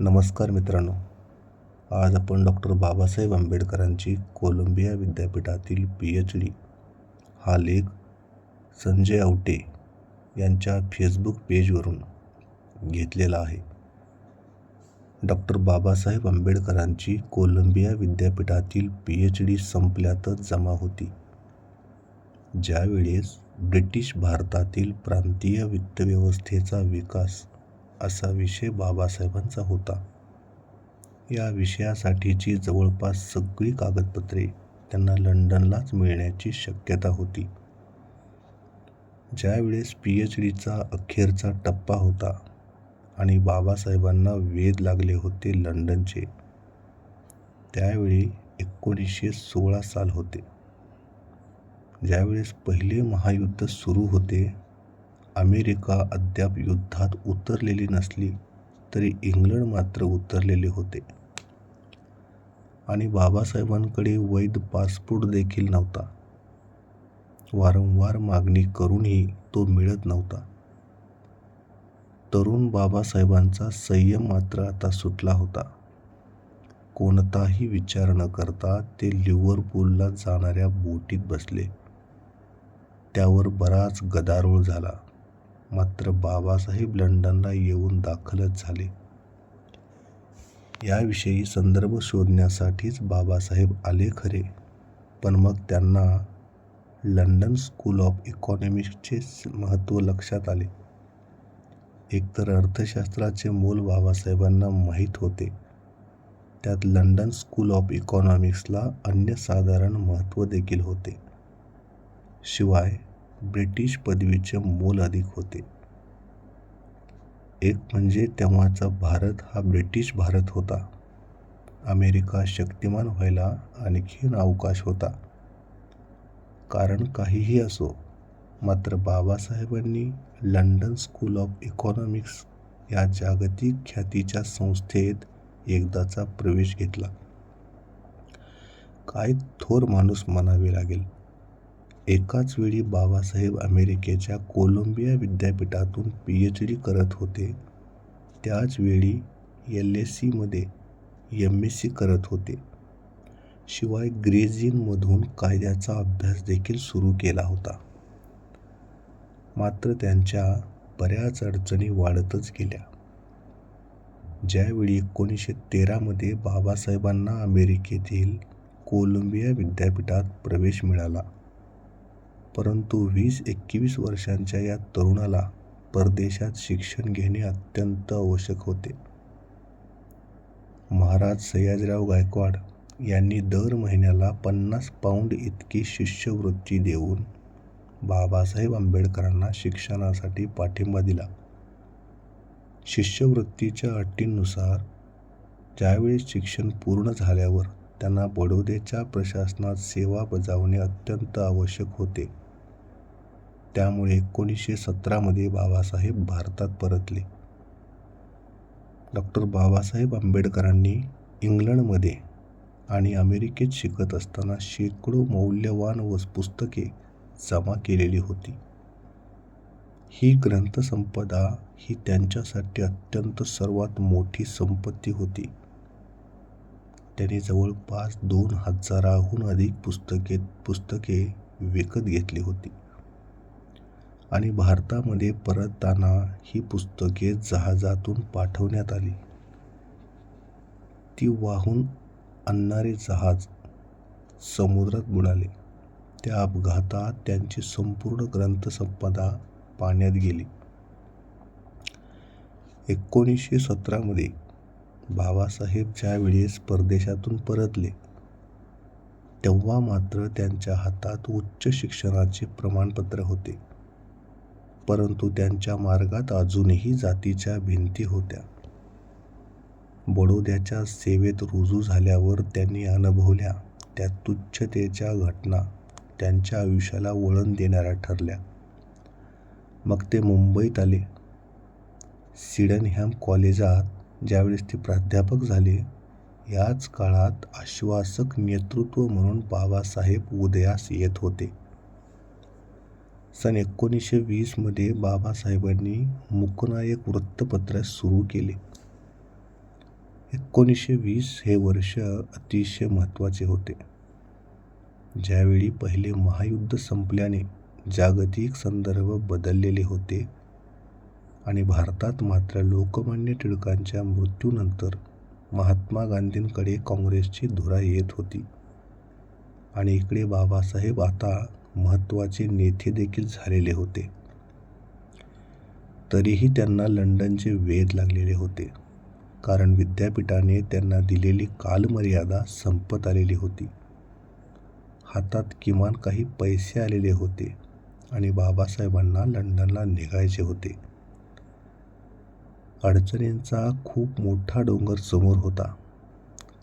नमस्कार मित्रांनो. आज आपण डॉक्टर बाबासाहेब आंबेडकरांची कोलंबिया विद्यापीठातील पी एच डी हा लेख संजय आवटे यांच्या फेसबुक पेजवरून घेतलेला आहे. डॉक्टर बाबासाहेब आंबेडकरांची कोलंबिया विद्यापीठातील पी एच डी संपल्यातच जमा होती. ज्यावेळेस ब्रिटिश भारतातील प्रांतीय वित्तव्यवस्थेचा विकास असा विषय बाबासाहेबांचा होता. या विषयासाठीची जवळपास सगळी कागदपत्रे त्यांना लंडनलाच मिळण्याची शक्यता होती. ज्यावेळेस पी एच डीचा अखेरचा टप्पा होता आणि बाबासाहेबांना वेध लागले होते लंडनचे त्यावेळी एकोणीसशे सोळा साल होते. ज्यावेळेस पहिले महायुद्ध सुरू होते अमेरिका अद्याप युद्धात उतरलेली नसली तरी इंग्लंड मात्र उतरलेले होते. आणि बाबासाहेबांकडे वैध पासपोर्ट देखील नव्हता. वारंवार मागणी करूनही तो मिळत नव्हता. तरुण बाबासाहेबांचा संयम मात्र आता सुटला होता. कोणताही विचार न करता ते लिव्हरपूलला जाणाऱ्या बोटीत बसले. त्यावर बराच गदारोळ झाला. मात्र बाबासाहेब लंडनला येऊन दाखलच झाले. याविषयी संदर्भ शोधण्यासाठीच बाबासाहेब आले खरे. पण मग त्यांना लंडन स्कूल ऑफ इकॉनॉमिक्सचे महत्त्व लक्षात आले. एकतर अर्थशास्त्राचे मूल बाबासाहेबांना माहीत होते. त्यात लंडन स्कूल ऑफ इकॉनॉमिक्सला अन्यसाधारण महत्त्व देखील होते. शिवाय ब्रिटिश पदवीचे मोल अधिक होते. एक म्हणजे तेव्हाचा भारत हा ब्रिटिश भारत होता. अमेरिका शक्तिमान व्हायला आणखीन अवकाश होता. कारण काहीही असो मात्र बाबासाहेबांनी लंडन स्कूल ऑफ इकॉनॉमिक्स या जागतिक ख्यातीच्या संस्थेत एकदाचा प्रवेश घेतला. काय थोर माणूस म्हणावे लागेल? एकाच वेळी बाबासाहेब अमेरिकेच्या कोलंबिया विद्यापीठातून पी एच डी करत होते. त्याच वेळी एल एस सीमध्ये एम एस सी करत होते. शिवाय ग्रेझिनमधून कायद्याचा अभ्यास देखील सुरू केला होता. मात्र त्यांच्या बऱ्याच अडचणी वाढतच गेल्या. ज्यावेळी एकोणीसशे तेरामध्ये बाबासाहेबांना अमेरिकेतील कोलंबिया विद्यापीठात प्रवेश मिळाला. परंतु वीस एकवीस वर्षांच्या या तरुणाला परदेशात शिक्षण घेणे अत्यंत आवश्यक होते. महाराज सयाजीराव गायकवाड यांनी दर महिन्याला पन्नास पाऊंड इतकी शिष्यवृत्ती देऊन बाबासाहेब आंबेडकरांना शिक्षणासाठी पाठिंबा दिला. शिष्यवृत्तीच्या अटींनुसार ज्यावेळी शिक्षण पूर्ण झाल्यावर त्यांना बडोद्याच्या प्रशासनात सेवा बजावणे अत्यंत आवश्यक होते. त्यामुळे एकोणीसशे सतरामध्ये बाबासाहेब भारतात परतले. डॉक्टर बाबासाहेब आंबेडकरांनी इंग्लंडमध्ये आणि अमेरिकेत शिकत असताना शेकडो मौल्यवान व पुस्तके जमा केलेली होती. ही ग्रंथसंपदा ही त्यांच्यासाठी अत्यंत सर्वात मोठी संपत्ती होती. त्यांनी जवळपास दोन हजाराहून अधिक पुस्तके पुस्तके विकत घेतली होती. आणि भारतामध्ये परतताना ही पुस्तके जहाजातून पाठवण्यात आली. ती वाहून आणणारे जहाज समुद्रात बुडाले. त्या अपघातात त्यांची संपूर्ण ग्रंथसंपदा पाण्यात गेली. एकोणीसशे सतरामध्ये बाबासाहेब ज्यावेळेस परदेशातून परतले तेव्हा मात्र त्यांच्या हातात उच्च शिक्षणाचे प्रमाणपत्र होते. परंतु त्यांच्या मार्गात अजूनही जातीच्या भिंती होत्या. बडोद्याच्या सेवेत रुजू झाल्यावर त्यांनी अनुभवल्या त्या तुच्छतेच्या घटना त्यांच्या आयुष्याला वळण देणाऱ्या ठरल्या. मग ते मुंबईत आले. सिडनहॅम कॉलेजात ज्यावेळेस ते प्राध्यापक झाले याच काळात आश्वासक नेतृत्व म्हणून बाबासाहेब उदयास येत होते. सन एकोणीसशे वीसमध्ये बाबासाहेबांनी मुकनायक वृत्तपत्र सुरू केले. एकोणीसशे वीस हे वर्ष अतिशय महत्त्वाचे होते. ज्यावेळी पहिले महायुद्ध संपल्याने जागतिक संदर्भ बदललेले होते आणि भारतात मात्र लोकमान्य टिळकांच्या मृत्यूनंतर महात्मा गांधींकडे काँग्रेसची धुरा येत होती. आणि इकडे बाबासाहेब आता महत्त्वाचे नेते देखील झालेले होते. तरीही त्यांना लंडनचे वेध लागलेले होते. कारण विद्यापीठाने त्यांना दिलेली कालमर्यादा संपत आलेली होती. हातात किमान काही पैसे आलेले होते आणि बाबासाहेबांना लंडनला निघायचे होते. अडचणींचा खूप मोठा डोंगर समोर होता.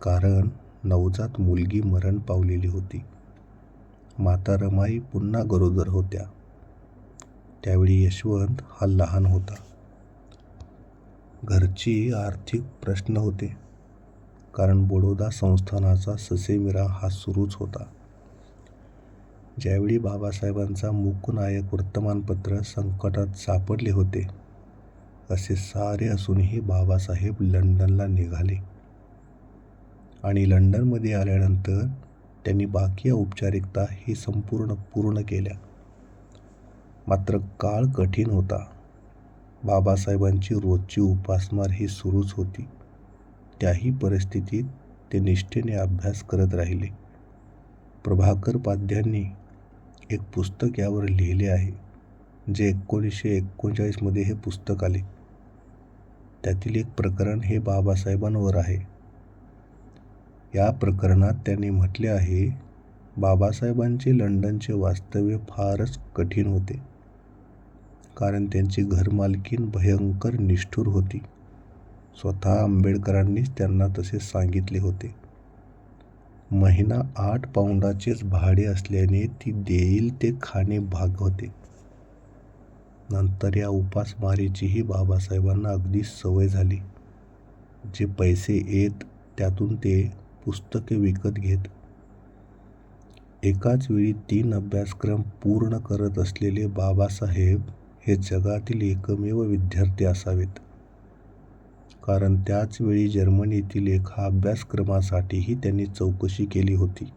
कारण नवजात मुलगी मरण पावलेली होती. माता रमाई पुन्हा गरोदर होत्या. त्यावेळी यशवंत हा लहान होता. घरची आर्थिक प्रश्न होते. कारण बडोदा संस्थानाचा ससेमिरा हा सुरूच होता. ज्यावेळी बाबासाहेबांचा मूकनायक वर्तमानपत्र संकटात सापडले होते असे सारे असूनही बाबासाहेब लंडनला निघाले. आणि लंडनमध्ये आल्यानंतर त्यांनी बाकी औपचारिकता ही संपूर्ण पूर्ण केल्या. मात्र काळ कठीण होता. बाबासाहेबांची रोजची उपासमार ही सुरूच होती. त्याही परिस्थितीत ते निष्ठेने अभ्यास करत राहिले. प्रभाकर पाध्यांनी एक पुस्तक यावर लिहिले आहे जे एकोणीसशे एकोणचाळीसमध्ये हे पुस्तक आले. त्यातील एक प्रकरण हे बाबासाहेबांवर आहे. या प्रकरणात त्यांनी म्हटले आहे बाबासाहेबांचे लंडनचे वास्तव्य फारच कठीण होते कारण त्यांची घरमालकीन भयंकर निष्ठुर होती. स्वतः आंबेडकरांनीच त्यांना तसे सांगितले होते. महिना आठ पाऊंडाचेच भाडे असल्याने ती देईल ते खाणे भाग होते. नंतर या उपासमारीचीही बाबासाहेबांना अगदी सवय झाली. जे पैसे येत त्यातून ते पुस्तके विकत घेत. एकाच वेळी तीन अभ्यासक्रम पूर्ण करत असलेले बाबासाहेब हे जगातील एकमेव विद्यार्थी असावेत. कारण त्याच वेळी जर्मनीतील एका अभ्यासक्रमासाठीही त्यांनी चौकशी केली होती.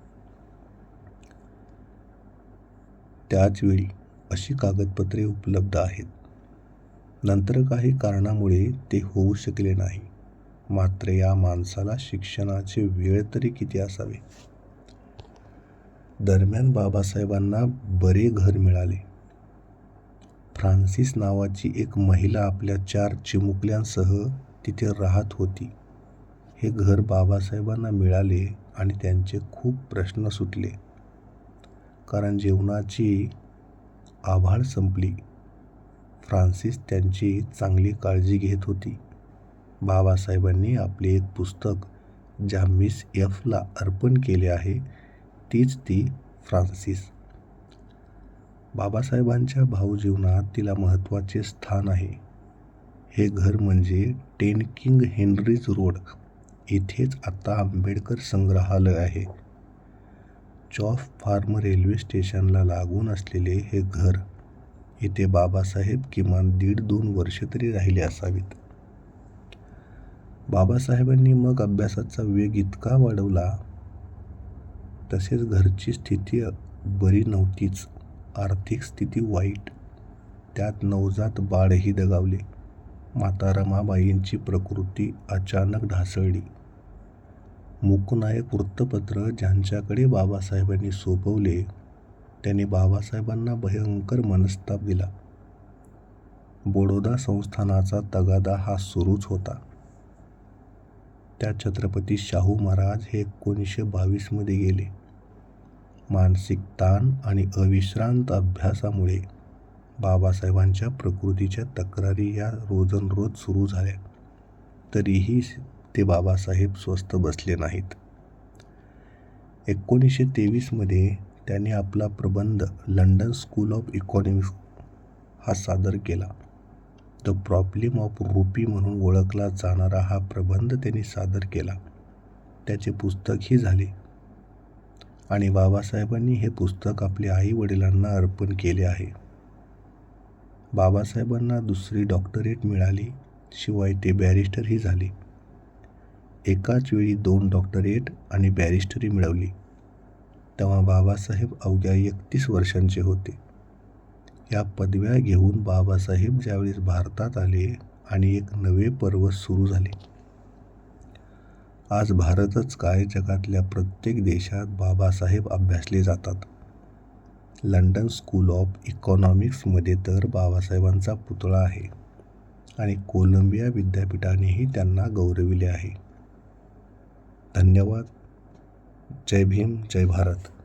त्याचवेळी अशी कागदपत्रे उपलब्ध आहेत. नंतर काही कारणामुळे ते होऊ शकले नाही. मात्र या माणसाला शिक्षणाचे वेळ तरी किती असावे? दरम्यान बाबासाहेबांना बरे घर मिळाले. फ्रान्सिस नावाची एक महिला आपल्या चार चिमुकल्यांसह तिथे राहत होती. हे घर बाबासाहेबांना मिळाले आणि त्यांचे खूप प्रश्न सुटले. कारण जेवणाची आभाळ संपली. फ्रान्सिस त्यांची चांगली काळजी घेत होती. बाबासाहेबांनी आपले एक पुस्तक ज्या मिस एफला अर्पण केले आहे तीच ती फ्रान्सिस. बाबासाहेबांच्या भावजीवनात तिला महत्त्वाचे स्थान आहे. हे घर म्हणजे टेन किंग हेनरीज रोड. इथेच आता आंबेडकर संग्रहालय आहे. चॉफ फार्म रेल्वे स्टेशनला लागून असलेले हे घर इथे बाबासाहेब किमान दीड दोन वर्षे तरी राहिले असावीत. बाबासाहेबांनी मग अभ्यासाचा वेग इतका वाढवला. तसेच घरची स्थिती बरी नव्हतीच. आर्थिक स्थिती वाईट. त्यात नवजात बाळही दगावले. माता रमाबाईंची प्रकृती अचानक ढासळली. मुकनायक वृत्तपत्र ज्यांच्याकडे बाबासाहेबांनी सोपवले त्यांनी बाबासाहेबांना भयंकर मनस्ताप दिला. बडोदा संस्थानाचा तगादा हा सुरूच होता. त्या छत्रपती शाहू महाराज हे एकोणीसशे बावीसमध्ये गेले. मानसिक ताण आणि अविश्रांत अभ्यासामुळे बाबासाहेबांच्या प्रकृतीच्या तक्रारी या रोजनरोज सुरू झाल्या. तरीही ते बाबासाहेब स्वस्थ बसले नाहीत. एकोणीसशे तेवीसमध्ये त्यांनी आपला प्रबंध लंडन स्कूल ऑफ इकॉनॉमिक्स हा सादर केला. द प्रॉब्लेम ऑफ रुपी म्हणून ओळखला जाणारा हा प्रबंध त्यांनी सादर केला. त्याचे पुस्तकही झाले. आणि बाबासाहेबांनी हे पुस्तक आपल्या आई वडिलांना अर्पण केले आहे. बाबासाहेबांना दुसरी डॉक्टरेट मिळाली शिवाय ते बॅरिस्टरही झाले. एकाच वेळी दोन डॉक्टरेट आणि बॅरिस्टरी मिळवली. तेव्हा बाबासाहेब अवघ्या एकतीस वर्षांचे होते. या पदव्या घेऊन बाबासाहेब ज्यावेळेस भारतात आले आणि एक नवे पर्व सुरू झाले. आज भारतच काय जगातल्या प्रत्येक देशात बाबासाहेब अभ्यासले जातात. लंडन स्कूल ऑफ इकॉनॉमिक्समध्ये तर बाबासाहेबांचा पुतळा आहे आणि कोलंबिया विद्यापीठानेही त्यांना गौरविले आहे. धन्यवाद. जय भीम जय भारत.